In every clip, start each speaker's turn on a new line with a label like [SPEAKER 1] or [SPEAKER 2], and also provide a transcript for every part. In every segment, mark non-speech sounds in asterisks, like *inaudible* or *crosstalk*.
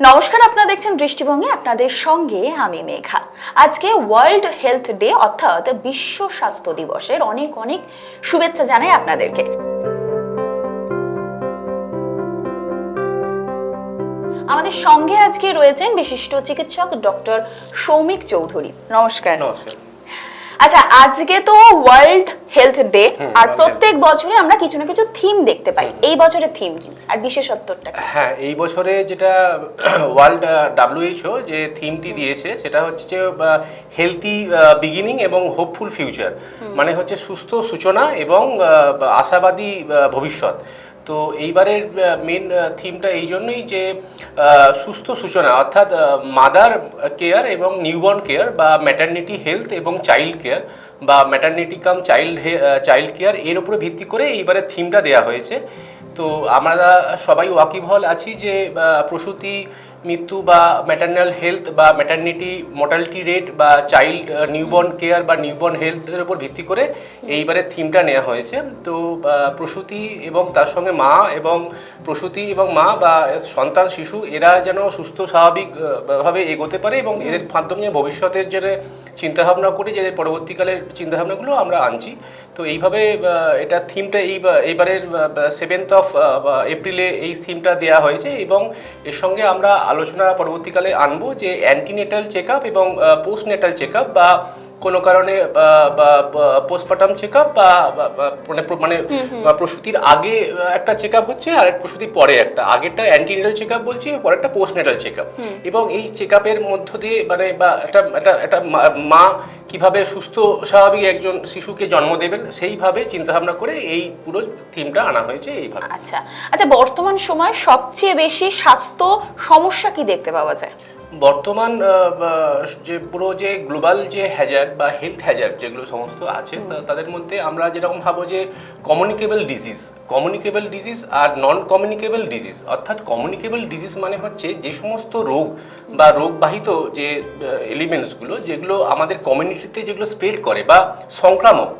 [SPEAKER 1] নমস্কার, আপনারা দেখছেন দৃষ্টিভঙ্গি, আপনাদের সঙ্গে আমি মেঘা। আজকে ওয়ার্ল্ড হেলথ ডে অর্থাৎ বিশ্ব স্বাস্থ্য দিবসের অনেক অনেক শুভেচ্ছা জানাই আপনাদেরকে। আমাদের সঙ্গে আজকে রয়েছেন বিশিষ্ট চিকিৎসক ডক্টর সৌমিক চৌধুরী। নমস্কার।
[SPEAKER 2] নমস্কার।
[SPEAKER 1] আচ্ছা আজকে তো ওয়ার্ল্ড হেলথ ডে আর প্রত্যেক বছরে আমরা কিছু না কিছু থিম দেখতে পাই। এই বছরের থিম কি? আর বিশেষত্বটা?
[SPEAKER 2] হ্যাঁ এই বছরে যেটা *clears throat* ওয়ার্ল্ড ডাব্লিউএইচও যে থিমটি দিয়েছে সেটা হচ্ছে যে হেলদি বিগিনিং এবং হোপফুল ফিউচার মানে হচ্ছে সুস্থ সূচনা এবং আশাবাদী ভবিষ্যৎ। তো এইবারের মেন থিমটা এই জন্যই যে সুস্থ সূচনা, অর্থাৎ মাদার কেয়ার এবং নিউবর্ন কেয়ার বা ম্যাটার্নিটি হেলথ এবং চাইল্ড কেয়ার বা maternity cum child child care এর উপরে ভিত্তি করে এইবারের থিমটা দেয়া হয়েছে। তো আমরা সবাই ওয়াকিবহল আছি যে প্রসূতি মৃত্যু বা ম্যাটার্নাল হেলথ বা ম্যাটার্নিটি মর্টালিটি রেট বা চাইল্ড নিউবর্ন কেয়ার বা নিউবর্ন হেলথের উপর ভিত্তি করে এইবারের থিমটা নেওয়া হয়েছে। তো প্রসূতি এবং তার সঙ্গে মা এবং প্রসূতি এবং মা বা সন্তান শিশু এরা যেন সুস্থ স্বাভাবিক আহ, ভাবে এগোতে পারে এবং এদের মাধ্যমে ভবিষ্যতের যে চিন্তাভাবনা করি যে পরবর্তীকালের চিন্তাভাবনাগুলো আমরা আনছি। তো এইভাবে এটা থিমটা এই, এইবারের সেভেন্থ অফ এপ্রিলে এই থিমটা দেওয়া হয়েছে এবং এর সঙ্গে আমরা আলোচনা পরবর্তীকালে আনব যে অ্যান্টিনেটাল চেক আপ এবং পোস্ট নেটাল চেক আপ বা কোনো কারণে পোস্টপার্টাম চেক আপ বা মানে মানে প্রসূতির আগে একটা চেক আপ হচ্ছে আর প্রসূতির পরে একটা। আগেরটা অ্যান্টিনেটাল চেক আপ বলছি পরেরটা পোস্ট নেটাল চেক আপ এবং এই চেক আপের মধ্য দিয়ে মানে বা একটা একটা একটা মা- মা কীভাবে সুস্থ স্বাভাবিক একজন শিশুকে জন্ম দেবেন সেইভাবে চিন্তাভাবনা করে এই পুরো থিমটা আনা হয়েছে এইভাবে।
[SPEAKER 1] আচ্ছা। আচ্ছা বর্তমান সময় সবচেয়ে বেশি স্বাস্থ্য সমস্যা কি দেখতে পাওয়া যায়?
[SPEAKER 2] বর্তমান যে পুরো যে গ্লোবাল যে হ্যাজার্ড বা হেলথ হ্যাজার্ড যেগুলো সমস্ত আছে তাদের মধ্যে আমরা যেরকম ভাবো যে কমিউনিকেবল ডিজিজ কমিউনিকেবল ডিজিজ আর নন কমিউনিকেবল ডিজিজ অর্থাৎ কমিউনিকেবল ডিজিজ মানে হচ্ছে যে সমস্ত রোগ বা রোগবাহিত যে এলিমেন্টসগুলো যেগুলো আমাদের কমিউনিটিতে যেগুলো স্প্রেড করে বা সংক্রামক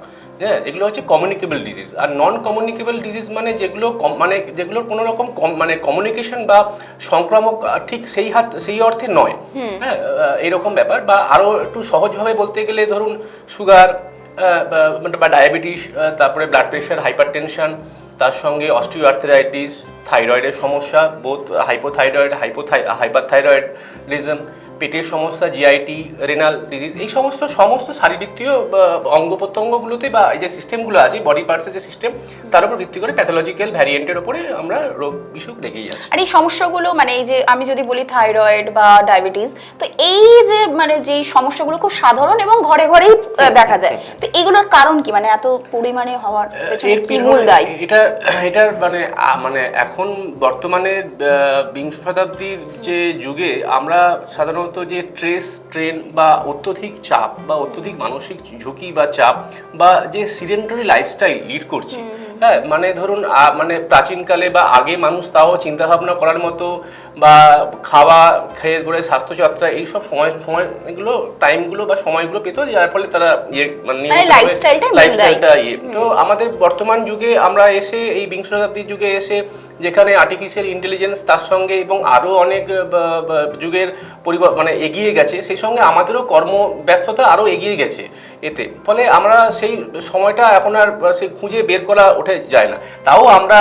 [SPEAKER 2] হ্যাঁ এগুলো হচ্ছে কমিউনিকেবল ডিজিজ আর নন কমিউনিকেবল ডিজিজ মানে যেগুলো মানে যেগুলোর কোনো রকম মানে কমিউনিকেশন বা সংক্রামক ঠিক সেই হাত সেই অর্থে নয়। হ্যাঁ এরকম ব্যাপার। বা আরও একটু সহজভাবে বলতে গেলে ধরুন সুগার বা ডায়াবেটিস তারপরে ব্লাড প্রেশার হাইপার টেনশন তার সঙ্গে অস্টিওআর্থ্রাইটিস থাইরয়েডের সমস্যা বোধ হাইপোথাইরয়েড হাইপোথাই হাইপার থাইরয়েডিজম পেটের সমস্যা জিআইটি রেনাল ডিজিজ এই সমস্ত সমস্ত শারীরবৃত্তীয় অঙ্গ প্রত্যঙ্গগুলোতে বা এই যে সিস্টেমগুলো আছে বডি পার্টসের যে সিস্টেম তার উপর ভিত্তি করে প্যাথোলজিক্যাল ভ্যারিয়েন্টের উপরে আমরা রোগ বিসুখ দেখেই আছি
[SPEAKER 1] আর এই সমস্যাগুলো মানে এই যে আমি যদি বলি থাইরয়েড বা ডায়াবেটিস তো এই যে মানে যে সমস্যাগুলো খুব সাধারণ এবং ঘরে ঘরেই দেখা যায়। তো এগুলোর কারণ কি? মানে এত পরিমাণে হওয়ার পেছনে কি মূল দায়ী?
[SPEAKER 2] এটা এটার মানে মানে এখন বর্তমানে বিংশ শতাব্দীর যে যুগে আমরা সাধারণত যে স্ট্রেস ট্রেন বা অত্যধিক চাপ বা অত্যধিক মানসিক ঝুঁকি বা চাপ বা যে সিডেন্টারি লাইফস্টাইল লিড করছি হ্যাঁ মানে ধরুন মানে প্রাচীনকালে বা আগে মানুষ তাও চিন্তা ভাবনা করার মতো বা খাওয়া খেয়ে পরে স্বাস্থ্যযাত্রা এইসব সময় সময় এগুলো টাইমগুলো বা সময়গুলো পেত যার ফলে তারা ইয়ে মানে
[SPEAKER 1] দায়ী।
[SPEAKER 2] lifestyle-টা ইয়ে। তো আমাদের বর্তমান যুগে আমরা এসে এই বিংশ শতাব্দীর যুগে এসে যেখানে আর্টিফিশিয়াল ইন্টেলিজেন্স তার সঙ্গে এবং আরও অনেক যুগের পরিবর মানে এগিয়ে গেছে, সেই সঙ্গে আমাদেরও কর্ম ব্যস্ততা আরও এগিয়ে গেছে এতে। ফলে আমরা সেই সময়টা এখন আর সে খুঁজে বের করা ওঠে যায় না। তাও আমরা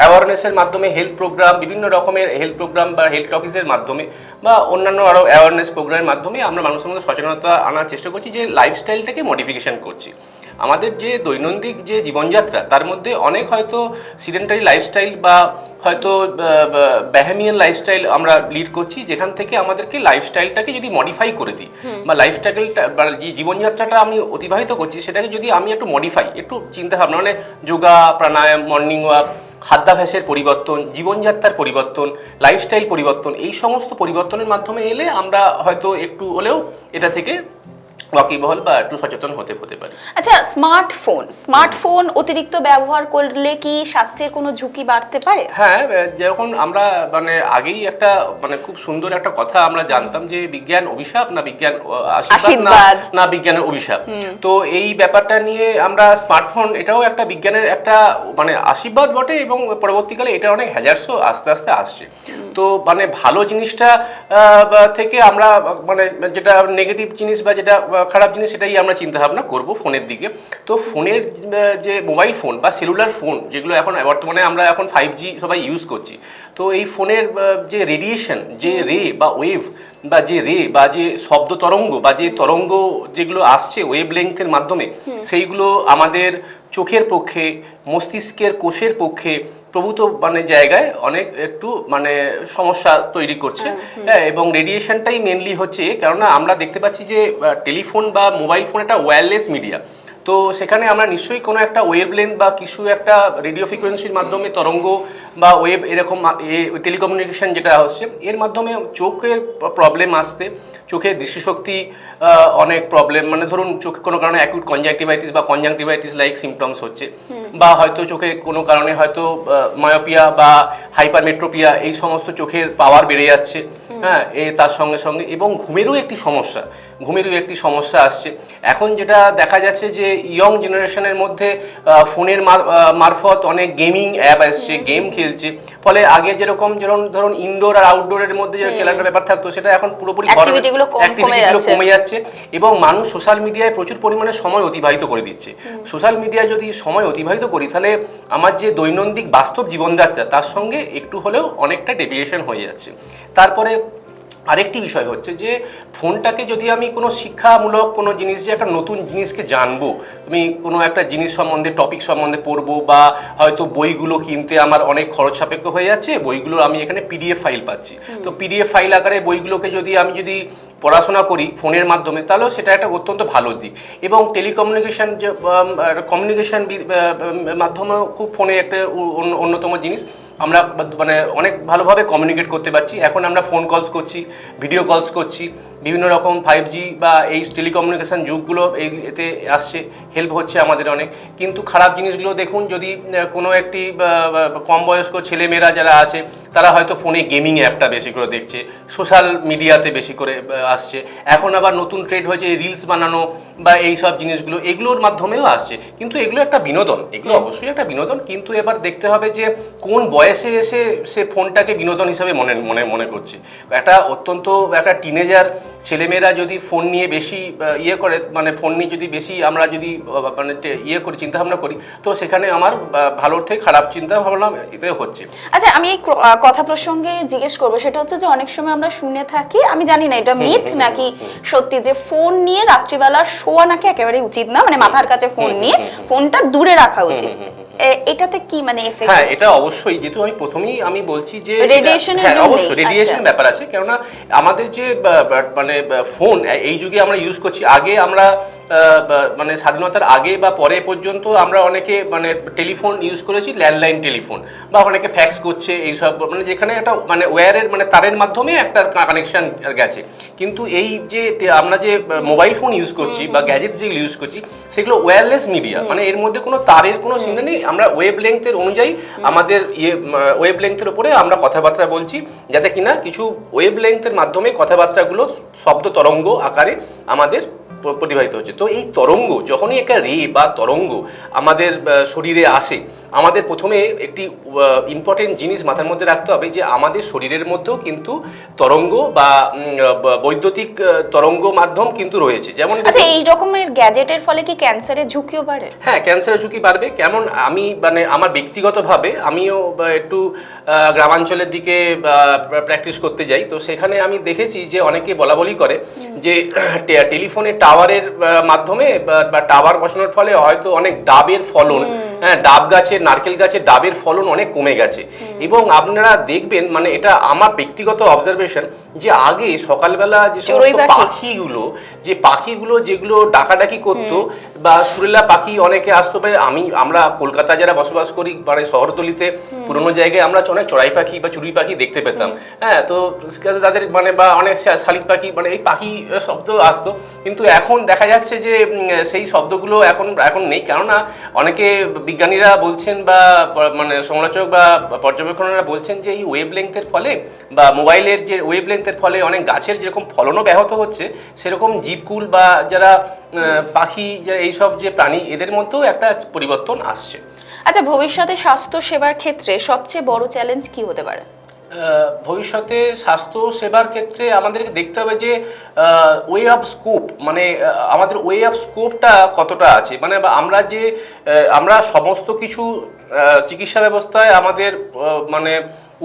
[SPEAKER 2] অ্যাওয়ারনেসের মাধ্যমে হেলথ প্রোগ্রাম বিভিন্ন রকমের হেলথ প্রোগ্রাম বা হেলথ অফিসের মাধ্যমে বা অন্যান্য আরও অ্যাওয়ারনেস প্রোগ্রামের মাধ্যমে আমরা মানুষের মধ্যে সচেতনতা আনার চেষ্টা করছি যে লাইফস্টাইলটাকে মডিফিকেশন করছি। আমাদের যে দৈনন্দিন যে জীবনযাত্রা তার মধ্যে অনেক হয়তো সিডেন্টারি লাইফস্টাইল বা হয়তো ব্যাহামিয়ান লাইফস্টাইল আমরা লিড করছি যেখান থেকে আমাদেরকে লাইফস্টাইলটাকে যদি মডিফাই করে দিই। বা লাইফস্টাইলটা বা যে জীবনযাত্রাটা আমি অতিবাহিত করছি সেটাকে যদি আমি একটু মডিফাই একটু চিন্তা ভাবনা মানে যোগা প্রাণায়াম মর্নিং ওয়াক খাদ্যাভ্যাসের পরিবর্তন জীবনযাত্রার পরিবর্তন লাইফস্টাইল পরিবর্তন এই সমস্ত পরিবর্তনের মাধ্যমে এলে আমরা হয়তো একটু হলেও এটা থেকে ওয়াকিবহল বা একটু সচেতন হতে হতে পারি।
[SPEAKER 1] আচ্ছা স্মার্টফোন স্মার্টফোন অতিরিক্ত ব্যবহার করলে কি স্বাস্থ্যের কোনো ঝুঁকি বাড়তে পারে?
[SPEAKER 2] হ্যাঁ যখন আমরা মানে আগেই একটা মানে খুব সুন্দর একটা কথা আমরা জানতাম যে বিজ্ঞান অভিশাপ না বিজ্ঞান আশীর্বাদ। না- বিজ্ঞানের অভিশাপ। তো এই ব্যাপারটা নিয়ে আমরা স্মার্টফোন এটাও একটা বিজ্ঞানের একটা মানে আশীর্বাদ বটে এবং পরবর্তীকালে এটা অনেক হ্যাজার্সও আস্তে আস্তে আসছে। তো মানে ভালো জিনিসটা থেকে আমরা মানে যেটা নেগেটিভ জিনিস বা যেটা খারাপ জিনিস সেটাই আমরা চিন্তা ভাবনা করব ফোনের দিকে। তো ফোনের যে মোবাইল ফোন বা সেলুলার ফোন যেগুলো এখন বর্তমানে আমরা এখন ফাইভ জি সবাই ইউজ করছি তো এই ফোনের যে রেডিয়েশন যে রে বা ওয়েভ বা যে রে বা যে শব্দ তরঙ্গ বা যে তরঙ্গ যেগুলো আসছে ওয়েভ লেংথের মাধ্যমে সেইগুলো আমাদের চোখের পক্ষে মস্তিষ্কের কোষের পক্ষে প্রভূত মানে জায়গায় অনেক একটু মানে সমস্যা তৈরি করছে। হ্যাঁ এবং রেডিয়েশনটাই মেনলি হচ্ছে কেননা আমরা দেখতে পাচ্ছি যে টেলিফোন বা মোবাইল ফোন একটা ওয়্যারলেস মিডিয়া তো সেখানে আমরা নিশ্চয়ই কোনো একটা ওয়েভ লেন্থ বা কিছু একটা রেডিও ফ্রিকোয়েন্সির মাধ্যমে তরঙ্গ বা ওয়েব এরকম টেলিকমিউনিকেশন যেটা হচ্ছে এর মাধ্যমে চোখের প্রবলেম আসতে চোখের দৃষ্টিশক্তি অনেক প্রবলেম মানে ধরুন চোখে কোনো কারণে অ্যাকিউট কনজাংটিভাইটিস বা কনজাংটিভাইটিস লাইক সিমটমস হচ্ছে। বা হয়তো চোখে কোনো কারণে হয়তো মায়োপিয়া বা হাইপারমেট্রোপিয়া এই সমস্ত চোখের পাওয়ার বেড়ে যাচ্ছে। হ্যাঁ এ তার সঙ্গে সঙ্গে এবং ঘুমেরও একটি সমস্যা ঘুমেরও একটি সমস্যা আসছে। এখন যেটা দেখা যাচ্ছে যে ইয়ং জেনারেশনের মধ্যে ফোনের মারফত অনেক গেমিং অ্যাপ আসছে গেম খেলছে। ফলে আগে যেরকম যেরকম ধরুন ইনডোর আর আউটডোরের মধ্যে যে খেলার ব্যাপার থাকতো সেটা এখন পুরোপুরি
[SPEAKER 1] কমে যাচ্ছে।
[SPEAKER 2] যাচ্ছে এবং মানুষ সোশ্যাল মিডিয়ায় প্রচুর পরিমাণে সময় অতিবাহিত করে দিচ্ছে। সোশ্যাল মিডিয়ায় যদি সময় অতিবাহিত করি তাহলে আমার যে দৈনন্দিন বাস্তব জীবনযাত্রা তার সঙ্গে একটু হলেও অনেকটা ডেভিয়েশন হয়ে যাচ্ছে। তারপরে আরেকটি বিষয় হচ্ছে যে ফোনটাকে যদি আমি কোনো শিক্ষামূলক কোনো জিনিস যে একটা নতুন জিনিসকে জানব আমি কোনো একটা জিনিস সম্বন্ধে টপিক সম্বন্ধে পড়ব বা হয়তো বইগুলো কিনতে আমার অনেক খরচ সাপেক্ষ হয়ে যাচ্ছে বইগুলো আমি এখানে পিডিএফ ফাইল পাচ্ছি। তো পিডিএফ ফাইল আকারে বইগুলোকে যদি আমি যদি পড়াশোনা করি ফোনের মাধ্যমে, তাহলেও সেটা একটা অত্যন্ত ভালো দিক। এবং টেলিকমিউনিকেশান যে কমিউনিকেশন মাধ্যমেও খুব ফোনে একটা অন্য- অন্যতম জিনিস। আমরা মানে অনেক ভালোভাবে কমিউনিকেট করতে পারছি। এখন আমরা ফোন কলস করছি, ভিডিও কলস করছি। বিভিন্ন রকম ফাইভ জি বা এই টেলিকমিউনিকেশান যুগগুলো এই এতে আসছে হেল্প হচ্ছে আমাদের অনেক। কিন্তু খারাপ জিনিসগুলো দেখুন যদি কোনো একটি কম বয়স্ক ছেলেমেয়েরা যারা আছে তারা হয়তো ফোনে গেমিং অ্যাপটা বেশি করে দেখছে সোশ্যাল মিডিয়াতে বেশি করে আসছে। এখন আবার নতুন ট্রেড হয়েছে রিলস বানানো বা এই সব জিনিসগুলো এগুলোর মাধ্যমেও আসছে। কিন্তু এগুলো একটা বিনোদন এগুলো অবশ্যই একটা বিনোদন কিন্তু এবার দেখতে হবে যে কোন বয়সে এসে সে ফোনটাকে বিনোদন হিসাবে মনে মনে মনে করছে। একটা অত্যন্ত একটা টিনেজার ছেলেমেয়েরা যদি ফোন নিয়ে বেশি ইয়ে করে মানে ফোন নিয়ে যদি বেশি আমরা যদি মানে ইয়ে করি চিন্তা ভাবনা করি তো সেখানে আমার ভালোর থেকে খারাপ চিন্তা ভাবনা এতে হচ্ছে।
[SPEAKER 1] আচ্ছা আমি এই কথা প্রসঙ্গে জিজ্ঞেস করব সেটা হচ্ছে যে অনেক সময় আমরা শুনে থাকি আমি জানি না এটা মিথ নাকি সত্যি যে ফোন নিয়ে রাত্রিবেলা শোয়া নাকি একেবারে উচিত না মানে মাথার কাছে ফোন নিয়ে ফোনটা দূরে রাখা উচিত। এটাতে কি মানে এফেক্ট
[SPEAKER 2] হ্যাঁ এটা অবশ্যই। যেহেতু আমি প্রথমেই আমি বলছি যে
[SPEAKER 1] রেডিয়েশনের
[SPEAKER 2] হ্যাঁ
[SPEAKER 1] জন্যই,
[SPEAKER 2] অবশ্যই রেডিয়েশন
[SPEAKER 1] আচ্ছা।
[SPEAKER 2] ব্যাপার আছে। কেননা আমাদের যে মানে ফোন এই যুগে আমরা ইউজ করছি। আগে আমরা মানে স্বাধীনতার আগে বা পরে পর্যন্ত আমরা অনেকে মানে টেলিফোন ইউজ করেছি ল্যান্ডলাইন টেলিফোন বা অনেকে ফ্যাক্স করছে এইসব মানে যেখানে একটা মানে ওয়্যারের মানে তারের মাধ্যমে একটা কানেকশন গেছে। কিন্তু এই যে আমরা যে মোবাইল ফোন ইউজ করছি বা গ্যাজেটস যেগুলো ইউজ করছি সেগুলো ওয়্যারলেস মিডিয়া মানে এর মধ্যে কোনো তারের কোনো চিহ্ন নেই। আমরা ওয়েব লেংথের অনুযায়ী আমাদের ইয়ে ওয়েব লেংথের উপরে আমরা কথাবার্তা বলছি যাতে কিনা কিছু ওয়েব লেংথের মাধ্যমে কথাবার্তাগুলো শব্দ তরঙ্গ আকারে আমাদের প্রতিবাহিত হচ্ছে। তো এই তরঙ্গ যখনই একটা রে বা তরঙ্গ আমাদের শরীরে আসে আমাদের প্রথমে একটি ইম্পর্টেন্ট জিনিস মাথার মধ্যে রাখতে হবে যে আমাদের শরীরের মধ্যেও কিন্তু তরঙ্গ বা বৈদ্যুতিক তরঙ্গ মাধ্যম কিন্তু রয়েছে। যেমন
[SPEAKER 1] আচ্ছা এই রকমের গ্যাজেটের ফলে কি ক্যান্সারের ঝুঁকিও বাড়ে?
[SPEAKER 2] হ্যাঁ ক্যান্সারের ঝুঁকি বাড়বে। কেমন আমি মানে আমার ব্যক্তিগতভাবে আমিও একটু গ্রামাঞ্চলের দিকে প্র্যাকটিস করতে যাই। তো সেখানে আমি দেখেছি যে অনেকে বলা বলি করে যে টে- টেলিফোনে টাওয়ারের মাধ্যমে বা- টাওয়ার বসানোর ফলে হয়তো অনেক ডাবের ফলন হ্যাঁ ডাব গাছের নারকেল গাছের ডাবের ফলন অনেক কমে গেছে। এবং আপনারা দেখবেন মানে এটা আমার ব্যক্তিগত অবজারভেশন যে আগে সকালবেলা যে সমস্ত পাখিগুলো যে পাখিগুলো যেগুলো ডাকাডাকি করতো বা সুরেলা পাখি অনেকে আসতো ভাই আমি আমরা কলকাতা যারা বসবাস করি মানে শহরতলিতে পুরোনো জায়গায় আমরা অনেক চড়াই পাখি বা চুড়ি পাখি দেখতে পেতাম। হ্যাঁ তো তাদের মানে বা অনেক শালিক পাখি মানে এই পাখি শব্দ আসতো। কিন্তু এখন দেখা যাচ্ছে যে সেই শব্দগুলো এখন এখন নেই। কেননা অনেকে বিজ্ঞানীরা বলছেন বা মানে সমালোচক বা পর্যবেক্ষণরা বলছেন যে এই ওয়েব লেংথের ফলে বা মোবাইলের যে ওয়েব লেংথের ফলে অনেক গাছের যেরকম ফলনও ব্যাহত হচ্ছে সেরকম জীবকুল বা যারা পাখি যারা এইসব যে প্রাণী এদের মধ্যেও একটা পরিবর্তন আসছে।
[SPEAKER 1] আচ্ছা ভবিষ্যতে স্বাস্থ্য সেবার ক্ষেত্রে সবচেয়ে বড় চ্যালেঞ্জ কি হতে পারে?
[SPEAKER 2] ভবিষ্যতে স্বাস্থ্য সেবার ক্ষেত্রে আমাদেরকে দেখতে হবে যে ওয়ে অফ স্কোপ মানে আমাদের ওয়ে অফ স্কোপটা কতটা আছে। মানে আমরা যে আমরা সমস্ত কিছু চিকিৎসা ব্যবস্থায় আমাদের মানে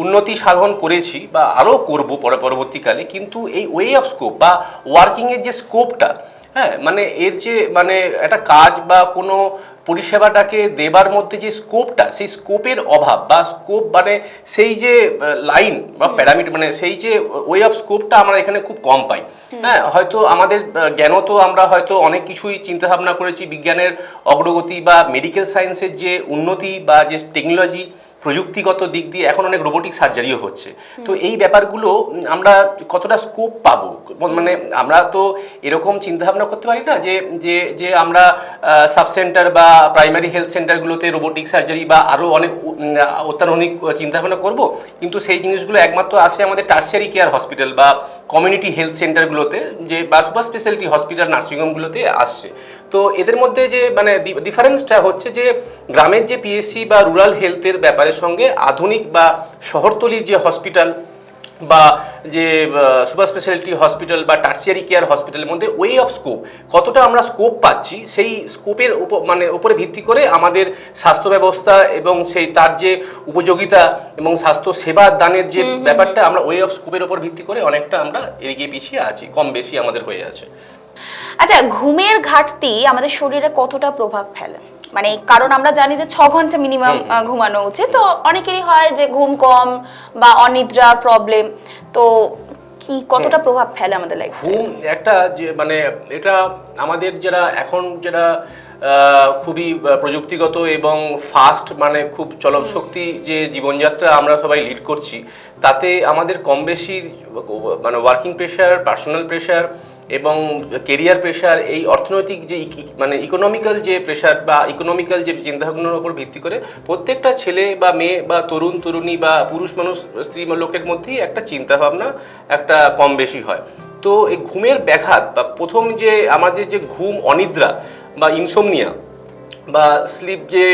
[SPEAKER 2] উন্নতি সাধন করেছি বা আরও করব পরে পরবর্তীকালে কিন্তু এই ওয়ে অফ স্কোপ বা ওয়ার্কিংয়ের যে স্কোপটা হ্যাঁ মানে এর যে মানে একটা কাজ বা কোনো পরিষেবাটাকে দেবার মধ্যে যে স্কোপটা সেই স্কোপের অভাব বা স্কোপ মানে সেই যে লাইন বা প্যারামিটার মানে সেই যে ওয়ে অফ স্কোপটা আমরা এখানে খুব কম পাই। হ্যাঁ হয়তো আমাদের আহ, জ্ঞানও তো আমরা হয়তো অনেক কিছুই চিন্তা ভাবনা করেছি বিজ্ঞানের অগ্রগতি বা মেডিকেল সায়েন্সের যে উন্নতি বা যে টেকনোলজি প্রযুক্তিগত দিক দিয়ে এখন অনেক রোবোটিক সার্জারিও হচ্ছে। তো এই ব্যাপারগুলো আমরা কতটা স্কোপ পাবো? মানে আমরা তো এরকম চিন্তা ভাবনা করতে পারি না যে যে যে আমরা সাব সেন্টার বা প্রাইমারি হেলথ সেন্টারগুলোতে রোবোটিক সার্জারি বা আরও অনেক অত্যাধুনিক চিন্তা ভাবনা করব। কিন্তু সেই জিনিসগুলো একমাত্র আসে আমাদের টার্সিয়ারি কেয়ার হসপিটাল বা কমিউনিটি হেলথ সেন্টারগুলোতে যে বা সুপার স্পেশালিটি হসপিটাল নার্সিংহোমগুলোতে আসছে। তো এদের মধ্যে যে মানে ডিফারেন্সটা হচ্ছে যে গ্রামের যে পিএসসি বা রুরাল হেলথের ব্যাপারের সঙ্গে আধুনিক বা শহরতলির যে হসপিটাল বা যে সুপার স্পেশালিটি হসপিটাল বা টার্সিয়ারি কেয়ার হসপিটালের মধ্যে ওয়ে অফ স্কোপ কতটা আমরা স্কোপ পাচ্ছি সেই স্কোপের মানে উপরে ভিত্তি করে আমাদের স্বাস্থ্য ব্যবস্থা এবং সেই তার যে উপযোগিতা এবং স্বাস্থ্য সেবা দানের যে ব্যাপারটা আমরা ওয়ে অফ স্কোপের উপর ভিত্তি করে অনেকটা আমরা এগিয়ে পিছিয়ে আছি কম বেশি আমাদের হয়ে আছে।
[SPEAKER 1] আচ্ছা ঘুমের ঘাটতি আমাদের শরীরে কতটা প্রভাব ফেলে? মানে কারণ আমরা জানি যে ছ ঘণ্টা মিনিমাম ঘুমানো উচিত। তো অনেকেরই হয় যে ঘুম কম বা অনিদ্রার প্রবলেম তো কি কতটা প্রভাব ফেলে আমাদের লাইফস্টাইল
[SPEAKER 2] ঘুম একটা যে মানে এটা আমাদের যারা এখন যারা খুবই প্রযুক্তিগত এবং ফাস্ট মানে খুব চলশক্তি যে জীবনযাত্রা আমরা সবাই লিড করছি তাতে আমাদের কম বেশি মানে ওয়ার্কিং প্রেশার পার্সোনাল প্রেশার এবং কেরিয়ার প্রেশার এই অর্থনৈতিক যে মানে ইকোনমিক্যাল যে প্রেশার বা ইকোনমিক্যাল যে চিন্তাভাবনার উপর ভিত্তি করে প্রত্যেকটা ছেলে বা মেয়ে বা তরুণ, তরুণী বা পুরুষ মানুষ, স্ত্রী লোকের মধ্যেই একটা চিন্তাভাবনা একটা কম বেশি হয়। তো এই ঘুমের ব্যাঘাত বা প্রথম যে আমাদের যে ঘুম অনিদ্রা বা ইনসোমনিয়া বা স্লিপ যে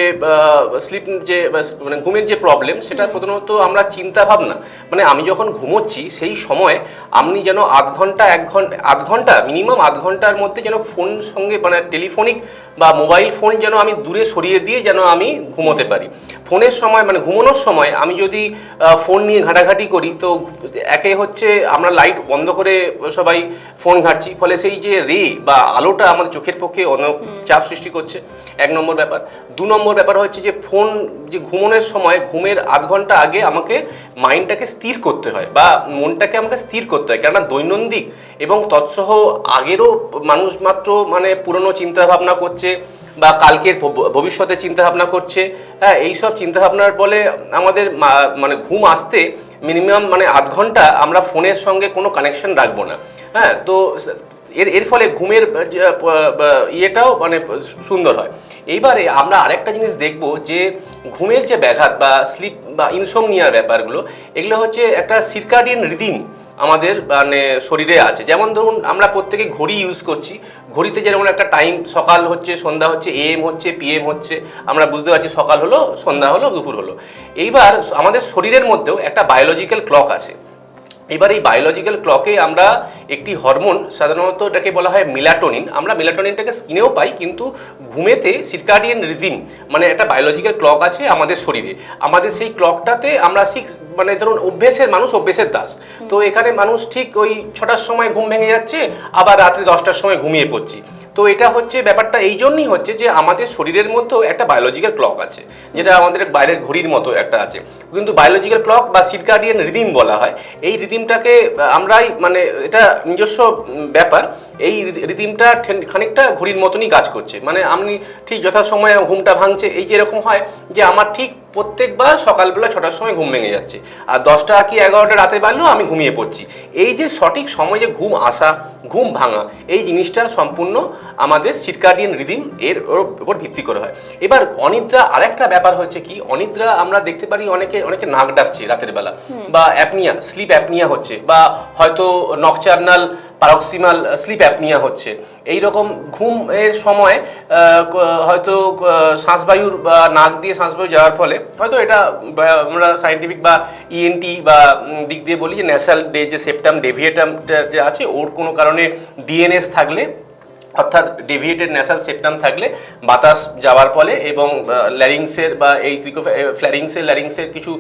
[SPEAKER 2] স্লিপ যে মানে ঘুমের যে প্রবলেম সেটা প্রধানত আমরা চিন্তা ভাবনা মানে আমি যখন ঘুমোচ্ছি সেই সময় আপনি যেন আধ ঘণ্টা এক ঘণ্টা আধ ঘণ্টা মিনিমাম আধ ঘণ্টার মধ্যে যেন ফোন সঙ্গে মানে টেলিফোনিক বা মোবাইল ফোন যেন আমি দূরে সরিয়ে দিয়ে যেন আমি ঘুমোতে পারি। ফোনের সময় মানে ঘুমানোর সময় আমি যদি ফোন নিয়ে ঘাটাঘাটি করি তো একে হচ্ছে আমরা লাইট বন্ধ করে সবাই ফোন ঘাটছি। ফলে সেই যে রে বা আলোটা আমাদের চোখের পক্ষে অনেক চাপ সৃষ্টি করছে। এক নম্বর ব্যাপার। দু নম্বর ব্যাপার হচ্ছে যে ফোন যে ঘুমানোর সময় ঘুমের আধ ঘণ্টা আগে আমাকে মাইন্ডটাকে স্থির করতে হয় বা মনটাকে আমাকে স্থির করতে হয়। কেননা দৈনন্দিন এবং তৎসহ আগেরও মানুষ মাত্র মানে পুরনো চিন্তা ভাবনা করছে বা কালকের ভবিষ্যতে চিন্তা ভাবনা করছে। হ্যাঁ এইসব চিন্তা ভাবনার বলে আমাদের মানে ঘুম আসতে মিনিমাম মানে আধ ঘণ্টা আমরা ফোনের সঙ্গে কোনো কানেকশন রাখব না। হ্যাঁ তো এর এর ফলে ঘুমের প- প- ইয়েটাও মানে সুন্দর হয়। এইবারে আমরা আরেকটা জিনিস দেখব যে ঘুমের যে ব্যাঘাত বা স্লিপ বা ইনসোমনিয়ার ব্যাপারগুলো, এগুলো হচ্ছে একটা সিরকাডিয়ান রিদিম আমাদের মানে শরীরে আছে। যেমন ধরুন আমরা প্রত্যেকে ঘড়ি ইউজ করছি, ঘড়িতে যেমন একটা টাইম সকাল হচ্ছে, সন্ধ্যা হচ্ছে এএম হচ্ছে পিএম হচ্ছে, আমরা বুঝতে পারছি সকাল হলো, সন্ধ্যা হলো, দুপুর হলো। এইবার আমাদের শরীরের মধ্যেও একটা বায়োলজিক্যাল ক্লক আছে। এবার এই বায়োলজিক্যাল ক্লকে আমরা একটি হরমোন সাধারণত এটাকে বলা হয় মিলাটোনিন আমরা মিলাটোনিনটাকে স্কিনেও পাই, কিন্তু ঘুমেতে সিরকাডিয়ান রিদিম মানে একটা বায়োলজিক্যাল ক্লক আছে আমাদের শরীরে। আমাদের সেই ক্লকটাতে আমরা ঠিক মানে ধরুন অভ্যেসের মানুষ, অভ্যেসের দাস। তো এখানে মানুষ ঠিক ওই ছটার সময় ঘুম ভেঙে যাচ্ছে, আবার রাত্রে দশটার সময় ঘুমিয়ে পড়ছি। তো এটা হচ্ছে ব্যাপারটা, এই জন্যই হচ্ছে যে আমাদের শরীরের মধ্যেও একটা বায়োলজিক্যাল ক্লক আছে, যেটা আমাদের বাইরের ঘড়ির মতো একটা আছে। কিন্তু বায়োলজিক্যাল ক্লক বা সিরকাডিয়ান রিদিম বলা হয়, এই রিদিমটাকে আমরাই মানে এটা নিজস্ব ব্যাপার। এই রিদিমটা খানিকটা ঘড়ির মতনই কাজ করছে। মানে আমি ঠিক যথাসময়ে ঘুমটা ভাঙছে এই যে এরকম হয় যে আমার ঠিক প্রত্যেকবার সকালবেলা ছটার সময় ঘুম ভেঙে যাচ্ছে। আর দশটা কি এগারোটা রাতে বাড়লেও আমি ঘুমিয়ে পড়ছি। এই যে সঠিক সময় যে ঘুম আসা ঘুম ভাঙা এই জিনিসটা সম্পূর্ণ আমাদের সিরকাডিয়ান রিদিম এর উপর ভিত্তি করে হয়। এবার অনিদ্রা আরেকটা ব্যাপার হচ্ছে কি অনিদ্রা আমরা দেখতে পারি অনেকে অনেকে নাক ডাকছে রাতের বেলা বা অ্যাপনিয়া স্লিপ অ্যাপনিয়া হচ্ছে বা হয়তো নকচার্নাল পারক্সিমাল স্লিপ অ্যাপনিয়া হচ্ছে। এই রকম ঘুমের সময় হয়তো শ্বাসবায়ুর বা নাক দিয়ে শ্বাসবায়ু যাওয়ার ফলে, হয়তো এটা আমরা সায়েন্টিফিক বা ইএনটি বা দিক দিয়ে বলি যে ন্যাশাল ডে যে সেপ্টাম ডেভিয়েটাম যে আছে, ওর কোনো কারণে ডিএনএস থাকলে অর্থাৎ ডেভিয়েটেড ন্যাসাল সেপ্টাম থাকলে বাতাস যাওয়ার ফলে এবং ল্যারিংসের বা এই ক্রিকো ফ্ল্যারিংসের ল্যারিংসের কিছু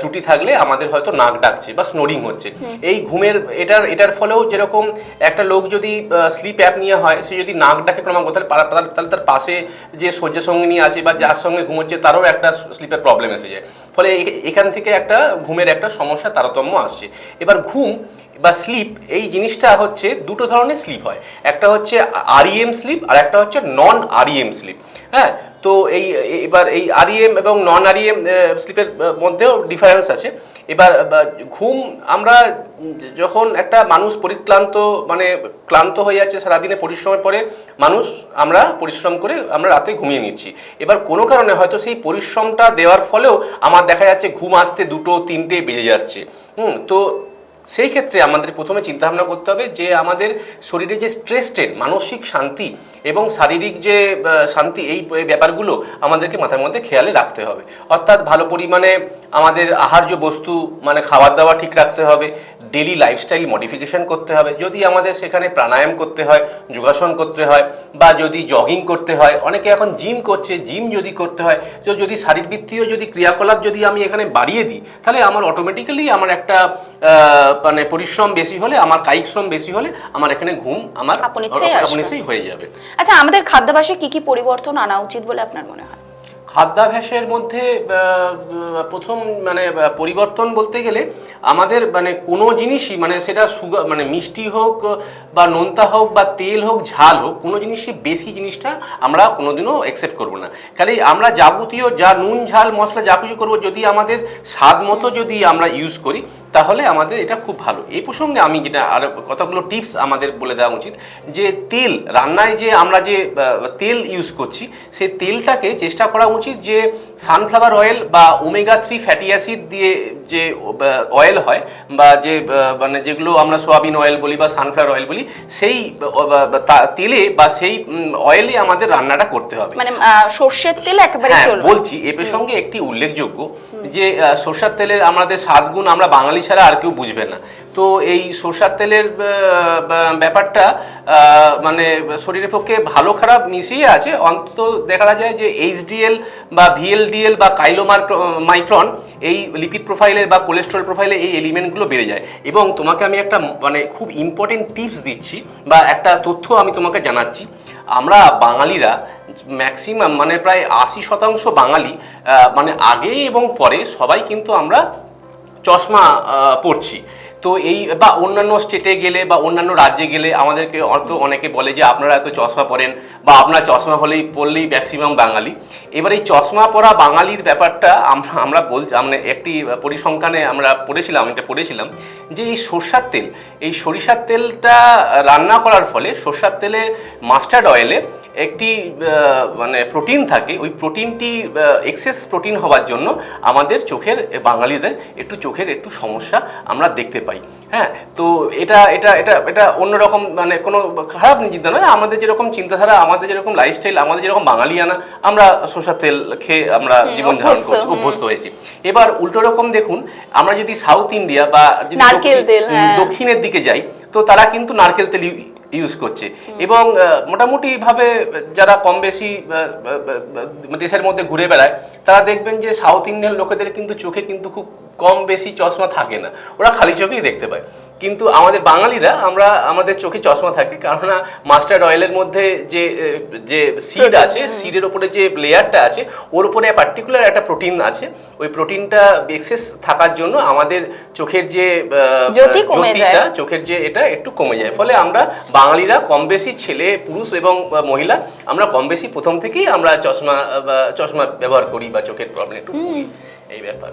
[SPEAKER 2] ত্রুটি থাকলে আমাদের হয়তো নাক ডাকছে বা স্নোরিং হচ্ছে। এই ঘুমের এটার এটার ফলেও যেরকম একটা লোক যদি স্লিপ অ্যাপ নিয়ে হয় সে যদি নাক ডাকে ক্রমাগত তাহলে তাহলে তার পাশে যে সঙ্গিনী আছে বা যার সঙ্গে ঘুমোচ্ছে তারও একটা স্লিপের প্রবলেম এসে যায়। ফলে এখান থেকে একটা ঘুমের একটা সমস্যা তারতম্য আসছে। এবার ঘুম বা স্লিপ এই জিনিসটা হচ্ছে দুটো ধরনের স্লিপ হয়। একটা হচ্ছে আরইএম স্লিপ আর একটা হচ্ছে নন আরইএম স্লিপ হ্যাঁ তো এই, এবার এই আরইএম এবং নন আরইএম স্লিপের মধ্যেও ডিফারেন্স আছে। এবার ঘুম আমরা যখন একটা মানুষ পরিক্লান্ত মানে ক্লান্ত হয়ে যাচ্ছে সারাদিনে পরিশ্রমের পরে, মানুষ আমরা পরিশ্রম করে আমরা রাতে ঘুমিয়ে নিচ্ছি। এবার কোনো কারণে হয়তো সেই পরিশ্রমটা দেওয়ার ফলেও আমার দেখা যাচ্ছে ঘুম আসতে দুটো, তিনটে বেজে যাচ্ছে। হুম, তো সেই ক্ষেত্রে আমাদের প্রথমে চিন্তা ভাবনা করতে হবে যে আমাদের শরীরে যে স্ট্রেস স্টেট মানসিক শান্তি এবং শারীরিক যে শান্তি, এই ব্যাপারগুলো আমাদেরকে মাথার মধ্যে খেয়ালে রাখতে হবে। অর্থাৎ ভালো পরিমাণে আমাদের আহার্য বস্তু মানে খাবার দাবার ঠিক রাখতে হবে ডেলি লাইফস্টাইল মডিফিকেশন করতে হবে। যদি আমাদের সেখানে প্রাণায়াম করতে হয়, যোগাসন করতে হয়, বা যদি জগিং করতে হয়, অনেকে এখন জিম করছে জিম যদি করতে হয়, তো যদি শারীরবৃত্তীয় যদি ক্রিয়াকলাপ যদি আমি এখানে বাড়িয়ে দিই, তাহলে আমার অটোমেটিক্যালি আমার একটা মানে পরিশ্রম বেশি হলে আমার কায়িক শ্রম বেশি হলে আমার এখানে ঘুম আমার
[SPEAKER 1] আপন ইচ্ছেই আসবে।
[SPEAKER 2] আপন ইচ্ছেই হয়ে যাবে।
[SPEAKER 1] আচ্ছা আমাদের খাদ্যাভ্যাসে কি কি পরিবর্তন আনা উচিত বলে আপনার মনে হয়?
[SPEAKER 2] খাদ্যাভ্যাসের মধ্যে প্রথম মানে পরিবর্তন বলতে গেলে আমাদের মানে কোনো জিনিসই মানে সেটা সুগার মানে মিষ্টি হোক বা নোনতা হোক বা তেল হোক ঝাল হোক কোনো জিনিসই বেশি জিনিসটা আমরা কোনোদিনও অ্যাকসেপ্ট করব না। খালি আমরা যাবতীয় যা নুন ঝাল মশলা যা কিছু করব যদি আমাদের স্বাদ মতো যদি আমরা ইউজ করি তাহলে আমাদের এটা খুব ভালো। এই প্রসঙ্গে আমি যেটা আর কতগুলো টিপস আমাদের বলে দেওয়া উচিত যে তেল রান্নায় যে আমরা যে তেল ইউজ করছি সেই তেলটাকে চেষ্টা করা উচিত যে সানফ্লাওয়ার অয়েল বা ওমেগা থ্রি ফ্যাটি অ্যাসিড দিয়ে যে অয়েল হয় বা যে মানে যেগুলো আমরা সোয়াবিন অয়েল বলি বা সানফ্লাওয়ার অয়েল বলি সেই তেলে বা সেই অয়েলে আমাদের রান্নাটা করতে হবে।
[SPEAKER 1] মানে সর্ষের তেল একেবারে
[SPEAKER 2] হ্যাঁ বলছি এ প্রসঙ্গে একটি উল্লেখযোগ্য যে সরষের তেলের আমাদের সাত গুণ আমরা বাঙালি ছাড়া আর কেউ বুঝবে না। তো এই সরষের তেলের ব্যাপারটা মানে শরীরের পক্ষে ভালো খারাপ মিশিয়ে আছে। অন্তত দেখা যায় যে এইচডিএল বা ভিএলডিএল বা কাইলোমার মাইক্রন এই লিপিড প্রোফাইলের বা কোলেস্ট্রল প্রোফাইলে এই এলিমেন্টগুলো বেড়ে যায়। এবং তোমাকে আমি একটা মানে খুব ইম্পর্টেন্ট টিপস দিচ্ছি বা একটা তথ্য আমি তোমাকে জানাচ্ছি। আমরা বাঙালিরা ম্যাক্সিমাম মানে প্রায় আশি শতাংশ বাঙালি মানে আগে এবং পরে সবাই কিন্তু আমরা চশমা পড়ছি পরছি। তো এই, বা অন্যান্য স্টেটে গেলে বা অন্যান্য রাজ্যে গেলে আমাদেরকে অর্থ অনেকে বলে যে আপনারা এত চশমা পরেন বা আপনার চশমা হলেই পড়লেই ম্যাক্সিমাম বাঙালি। এবার এই চশমা পরা বাঙালির ব্যাপারটা আমরা আমরা বলছি মানে একটি পরিসংখ্যানে আমরা পড়েছিলাম, এটা পড়েছিলাম যে এই সরষার তেল, এই সরিষার তেলটা রান্না করার ফলে সরষার তেলে মাস্টার্ড অয়েলে একটি মানে প্রোটিন থাকে, ওই প্রোটিনটি এক্সেস প্রোটিন হওয়ার জন্য আমাদের চোখের, বাঙালিদের একটু চোখের একটু সমস্যা আমরা দেখতে পাই হ্যাঁ তো এটা এটা এটা এটা অন্যরকম মানে কোনো খারাপ চিন্তা নয়। আমাদের যেরকম চিন্তাধারা আমাদের যেরকম লাইফস্টাইল আমাদের যেরকম বাঙালিয়ানা আমরা সরষার তেল খেয়ে আমরা জীবন ধারণ করছি অভ্যস্ত হয়েছি। এবার উল্টো রকম দেখুন আমরা যদি সাউথ ইন্ডিয়া বা
[SPEAKER 1] হ্যাঁ।
[SPEAKER 2] দক্ষিণের দিকে যাই তো তারা কিন্তু নারকেল তেল ইউজ করছে। এবং মোটামুটিভাবে মোটামুটি ভাবে যারা কম বেশি দেশের মধ্যে ঘুরে বেড়ায়, তারা দেখবেন যে সাউথ ইন্ডিয়ান লোকেদের কিন্তু চোখে কিন্তু খুব কম বেশি চশমা থাকে না। ওরা খালি চোখেই দেখতে পায়। কিন্তু আমাদের বাঙালিরা আমরা আমাদের চোখে চশমা থাকে কেননা মাস্টার্ড অয়েলের মধ্যে যে যে সিড আছে সিডের ওপরে যে লেয়ারটা আছে ওর উপরে পার্টিকুলার একটা প্রোটিন আছে। ওই প্রোটিনটা এক্সেস থাকার জন্য আমাদের চোখের যে। জ্যোতিটা চোখের যে এটা একটু কমে যায়। ফলে আমরা বাঙালিরা কম বেশি ছেলে পুরুষ এবং মহিলা আমরা কম বেশি প্রথম থেকেই আমরা চশমা চশমা ব্যবহার করি বা চোখের প্রবলেম একটু এই ব্যাপার।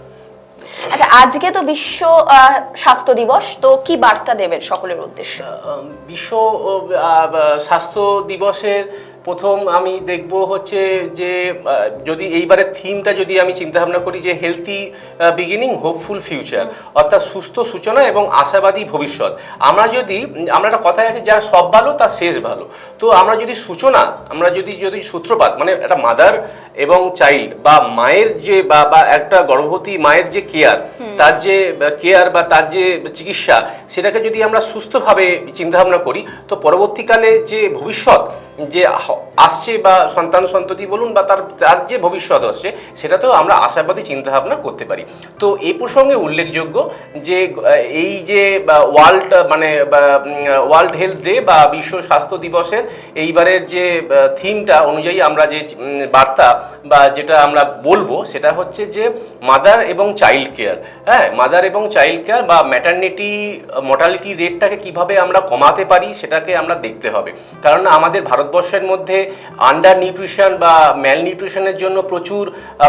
[SPEAKER 1] আচ্ছা আজকে তো বিশ্ব স্বাস্থ্য দিবস, তো কি বার্তা দেবেন সকলের উদ্দেশ্যে?
[SPEAKER 2] বিশ্ব স্বাস্থ্য দিবসের প্রথম আমি দেখব হচ্ছে যে যদি এইবারের থিমটা যদি আমি চিন্তা ভাবনা করি যে হেলথি বিগিনিং হোপফুল ফিউচার অর্থাৎ সুস্থ সূচনা এবং আশাবাদী ভবিষ্যৎ। আমরা যদি আমরা একটা কথায় আছে যার সব ভালো তার শেষ ভালো। তো আমরা যদি সূচনা আমরা যদি যদি সূত্রপাত মানে একটা মাদার এবং চাইল্ড বা মায়ের যে বা বা একটা গর্ভবতী মায়ের যে কেয়ার তার যে কেয়ার বা তার যে চিকিৎসা সেটাকে যদি আমরা সুস্থভাবে চিন্তাভাবনা করি তো পরবর্তীকালে যে ভবিষ্যৎ যে আসছে বা সন্তান সন্ততি বলুন বা তার তার যে ভবিষ্যৎ আসছে, সেটাতেও আমরা আশাবাদী চিন্তাভাবনা করতে পারি। তো এই প্রসঙ্গে উল্লেখযোগ্য যে এই যে ওয়ার্ল্ড মানে ওয়ার্ল্ড হেলথ ডে বা বিশ্ব স্বাস্থ্য দিবসের এইবারের যে থিমটা অনুযায়ী আমরা যে বার্তা বা যেটা আমরা বলব, সেটা হচ্ছে যে, মাদার এবং চাইল্ড কেয়ার। হ্যাঁ মাদার এবং চাইল্ড কেয়ার বা ম্যাটার্নিটি, মর্টালিটি রেটটাকে কীভাবে আমরা কমাতে পারি, সেটাকে আমরা দেখতে হবে। কারণ আমাদের ভারতবর্ষের মধ্যে আন্ডার নিউট্রিশন বা ম্যাল নিউট্রিশনের জন্য প্রচুর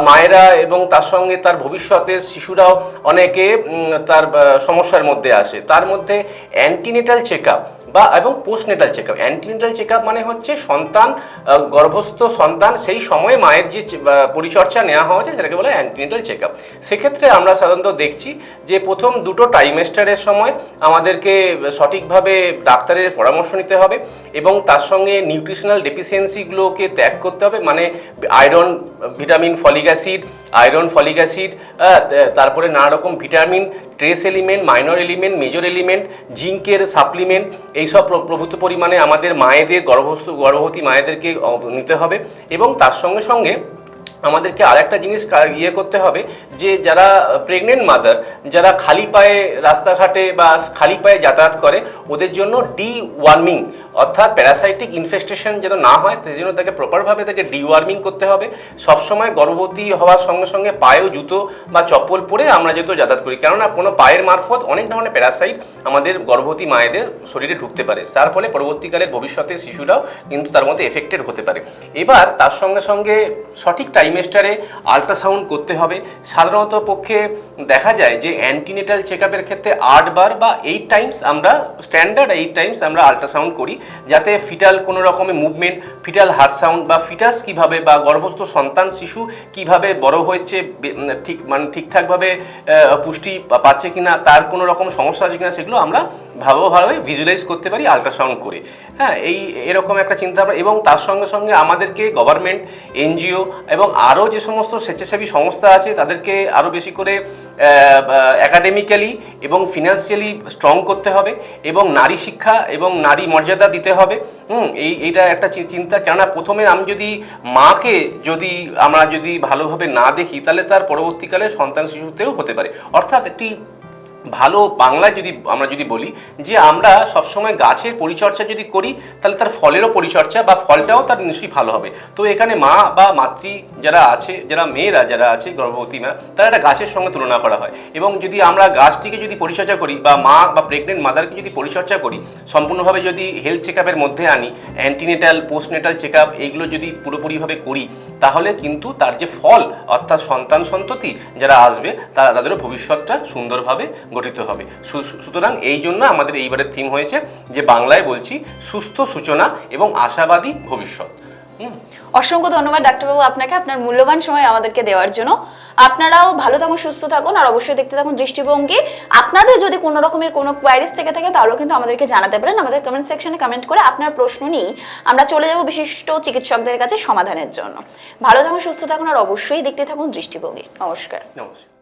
[SPEAKER 2] মায়েরা এবং তার সঙ্গে তার ভবিষ্যতে শিশুরাও অনেকে তার সমস্যার মধ্যে আসে তার মধ্যে অ্যান্টিনেটাল চেক বা এবং postnatal check up antenatal check up মানে হচ্ছে সন্তান গর্ভস্থ সন্তান সেই সময়ে মায়ের যে পরিচর্যা নেওয়া যায় সেটাকে বলে অ্যান্টিনেটাল চেক আপ সেক্ষেত্রে আমরা সাধারণত দেখছি যে প্রথম দুটো টাইমেস্টারের সময় আমাদেরকে সঠিকভাবে ডাক্তারের পরামর্শ নিতে হবে এবং তার সঙ্গে নিউট্রিশনাল ডেফিসিয়েন্সিগুলোকে ত্যাগ করতে হবে। মানে iron vitamin folic acid iron folic acid তারপরে নানা রকম vitamin trace element minor element major element জিঙ্কের সাপ্লিমেন্ট এইসব প্রভূত পরিমাণে আমাদের মায়েদের গর্ভস্থ, গর্ভবতী মায়েদেরকে নিতে হবে এবং তার সঙ্গে সঙ্গে আমাদেরকে আর একটা জিনিস ইয়ে করতে হবে যে যারা প্রেগনেন্ট মাদার যারা খালি পায়ে রাস্তাঘাটে বা খালি পায়ে যাতায়াত করে, ওদের জন্য ডি ওয়ার্মিং অর্থাৎ প্যারাসাইটিক ইনফেস্টেশন যেন না হয় সেই জন্য তাকে প্রপারভাবে তাকে ডিওয়ার্মিং করতে হবে। সবসময় গর্ভবতী হওয়ার সঙ্গে সঙ্গে পায়েও জুতো বা চপ্পল পরে আমরা যেহেতু যাতায়াত করি, কেননা কোনো পায়ের মারফত অনেক ধরনের প্যারাসাইট আমাদের গর্ভবতী মায়েদের শরীরে ঢুকতে পারে। তার ফলে পরবর্তীকালে ভবিষ্যতে শিশুরাও কিন্তু তার মধ্যে এফেক্টেড হতে পারে। এবার তার সঙ্গে সঙ্গে সঠিক টাইমেস্টারে আল্ট্রাসাউন্ড করতে হবে। সাধারণত পক্ষে দেখা যায় যে অ্যান্টিনেটাল চেক ক্ষেত্রে আটবার বা এইট টাইমস আমরা স্ট্যান্ডার্ড এইট টাইমস আমরা আল্ট্রাসাউন্ড করি। যাতে ফিটাল কোনো রকমের মুভমেন্ট ফিটাল হার্ট সাউন্ড বা ফিটাস কীভাবে বা গর্ভস্থ সন্তান শিশু কীভাবে বড় হয়েছে ঠিক মানে ঠিকঠাকভাবে পুষ্টি পাচ্ছে কিনা, তার কোনো রকম সমস্যা আছে কিনা সেগুলো আমরা ভালোভাবে ভিজুয়ালাইজ করতে পারি আল্ট্রাসাউন্ড করে। হ্যাঁ এই, এরকম একটা চিন্তা এবং তার সঙ্গে সঙ্গে আমাদেরকে গভর্নমেন্ট এনজিও এবং আরও যে সমস্ত স্বেচ্ছাসেবী সংস্থা আছে তাদেরকে আরও বেশি করে একাডেমিক্যালি এবং ফিনান্সিয়ালি স্ট্রং করতে হবে এবং নারী শিক্ষা এবং নারী মর্যাদা দিতে হবে। হুম, এই, এইটা একটা চিন্তা। কেননা প্রথমে আমি যদি মাকে যদি আমরা যদি ভালোভাবে না দেখি, তাহলে তার পরবর্তীকালে সন্তান শিশুতেও হতে পারে। অর্থাৎ একটি ভালো বাংলায় যদি আমরা যদি বলি যে আমরা সবসময় গাছের পরিচর্যা যদি করি, তাহলে তার ফলেরও পরিচর্যা বা ফলটাও তার নিশ্চয়ই ভালো হবে। তো এখানে মা বা মাতৃ যারা আছে, যারা মেয়েরা যারা আছে, গর্ভবতী মা তারা একটা গাছের সঙ্গে তুলনা করা হয়। এবং যদি আমরা গাছটিকে যদি পরিচর্যা করি বা মা বা প্রেগনেন্ট মাদারকে যদি পরিচর্যা করি, সম্পূর্ণভাবে যদি হেলথ চেক আপের মধ্যে আনি অ্যান্টিনেটাল পোস্টনেটাল চেক আপ এইগুলো যদি পুরোপুরিভাবে করি, তাহলে কিন্তু তার যে ফল, অর্থাৎ সন্তান সন্ততি যারা আসবে, তারা তাদেরও ভবিষ্যৎটা সুন্দরভাবে গঠিত হবে। সুতরাং এই জন্য আমাদের এইবারের থিম হয়েছে যে বাংলায় বলছি সুস্থ সূচনা এবং আশাবাদী ভবিষ্যৎ।
[SPEAKER 1] অসংখ্য ধন্যবাদ ডাক্তারবাবু আপনাকে আপনার মূল্যবান সময় আমাদেরকে দেওয়ার জন্য। আপনারাও ভালো থাকুন সুস্থ থাকুন আর অবশ্যই দেখতে থাকুন দৃষ্টিভঙ্গি। আপনাদের যদি কোনো রকমের কোনো কোয়ারিজ থেকে থাকে তাহলেও কিন্তু আমাদেরকে জানাতে পারেন। আমাদের কমেন্ট সেকশনে কমেন্ট করে আপনার প্রশ্ন নিয়ে আমরা চলে যাব বিশিষ্ট চিকিৎসকদের কাছে সমাধানের জন্য। ভালো থাকুন সুস্থ থাকুন আর অবশ্যই দেখতে থাকুন দৃষ্টিভঙ্গি। নমস্কার।
[SPEAKER 2] নমস্কার।